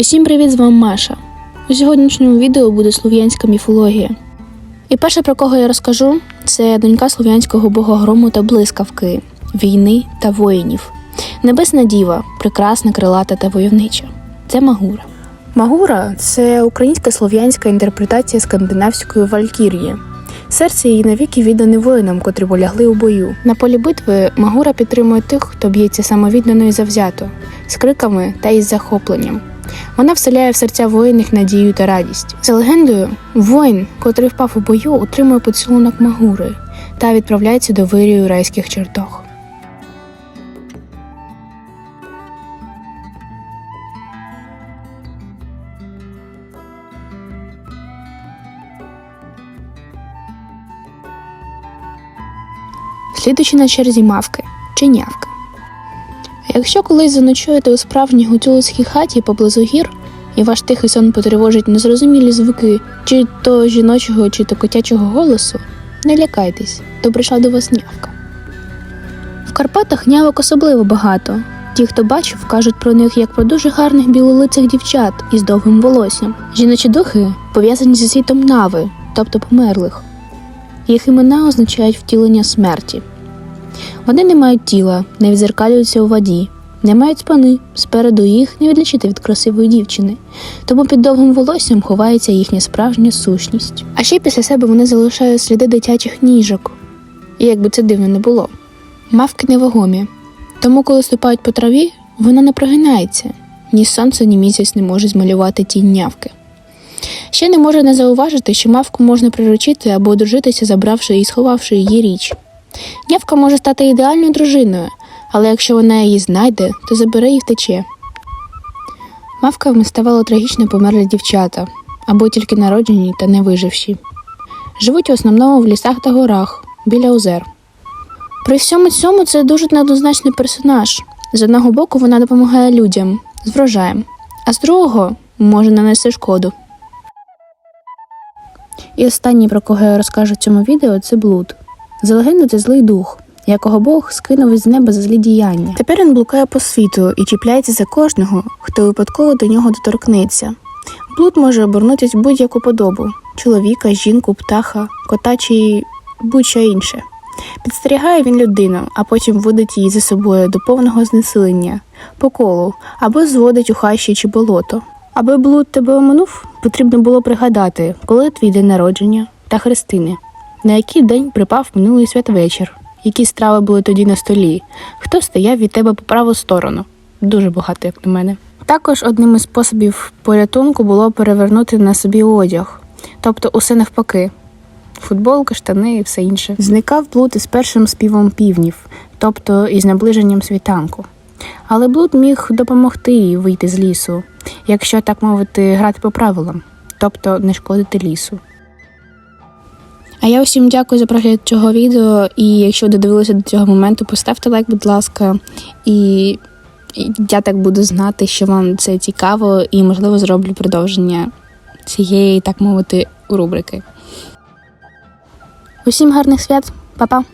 Усім привіт, з вами Маша. У сьогоднішньому відео буде слов'янська міфологія. І перше, про кого я розкажу, це донька слов'янського бога грому та блискавки, війни та воїнів. Небесна діва, прекрасна, крилата та войовнича. Це Магура. Магура це українська слов'янська інтерпретація скандинавської валькірії. Серце її навіки віддане воїнам, котрі полягли у бою. На полі битви Магура підтримує тих, хто б'ється самовіддано і завзято, з криками та із захопленням. Вона вселяє в серця воїнів надію та радість. За легендою, воїн, котрий впав у бою, отримує поцілунок Магури та відправляється до вирію райських чертог. Слідуючи на черзі мавки чи нявка. Якщо колись заночуєте у справжній гуцулицькій хаті поблизу гір, і ваш тихий сон потривожить незрозумілі звуки чи то жіночого, чи то котячого голосу, не лякайтесь, то прийшла до вас нявка. В Карпатах нявок особливо багато. Ті, хто бачив, кажуть про них як про дуже гарних білолицих дівчат із довгим волоссям. Жіночі духи пов'язані зі світом нави, тобто померлих. Їх імена означають втілення смерті. Вони не мають тіла, не відзеркалюються у воді, не мають спини, спереду їх не відлічити від красивої дівчини, тому під довгим волоссям ховається їхня справжня сущність. А ще після себе вони залишають сліди дитячих ніжок. І якби це дивно не було. Мавки невагомі, тому коли ступають по траві, вона не прогинається. Ні сонце, ні місяць не можуть змалювати тінь нявки. Ще не може не зауважити, що мавку можна приручити або одружитися, забравши і сховавши її річ. Нявка може стати ідеальною дружиною, але якщо вона її знайде, то забере і втече. Мавками ставало трагічно померлі дівчата або тільки народжені та не виживші. Живуть в основному в лісах та горах, біля озер. При всьому цьому це дуже неоднозначний персонаж. З одного боку вона допомагає людям з врожаєм, а з другого може нанести шкоду. І останній, про кого я розкажу в цьому відео, це блуд. За це злий дух, якого Бог скинув із неба за злі діяння. Тепер він блукає по світу і чіпляється за кожного, хто випадково до нього доторкнеться. Блуд може обернутися в будь-яку подобу чоловіка, жінку, птаха, кота чи будь-що інше. Підстерігає він людину, а потім водить її за собою до повного знесилення, по колу або зводить у хащі чи болото. Аби блуд тебе оминув, потрібно було пригадати, коли твій день народження та хрестини, на який день припав минулий святвечір, які страви були тоді на столі, хто стояв від тебе по праву сторону. Дуже багато, як на мене. Також одним із способів порятунку було перевернути на собі одяг, тобто усе навпаки. Футболка, штани і все інше. Зникав блуд із першим співом півнів, тобто із наближенням світанку. Але блуд міг допомогти їй вийти з лісу, якщо так мовити, грати по правилам, тобто не шкодити лісу. А я усім дякую за перегляд цього відео. І якщо додивилися до цього моменту, поставте лайк, будь ласка, і я так буду знати, що вам це цікаво, і можливо зроблю продовження цієї, так мовити, рубрики. Усім гарних свят, Па-па!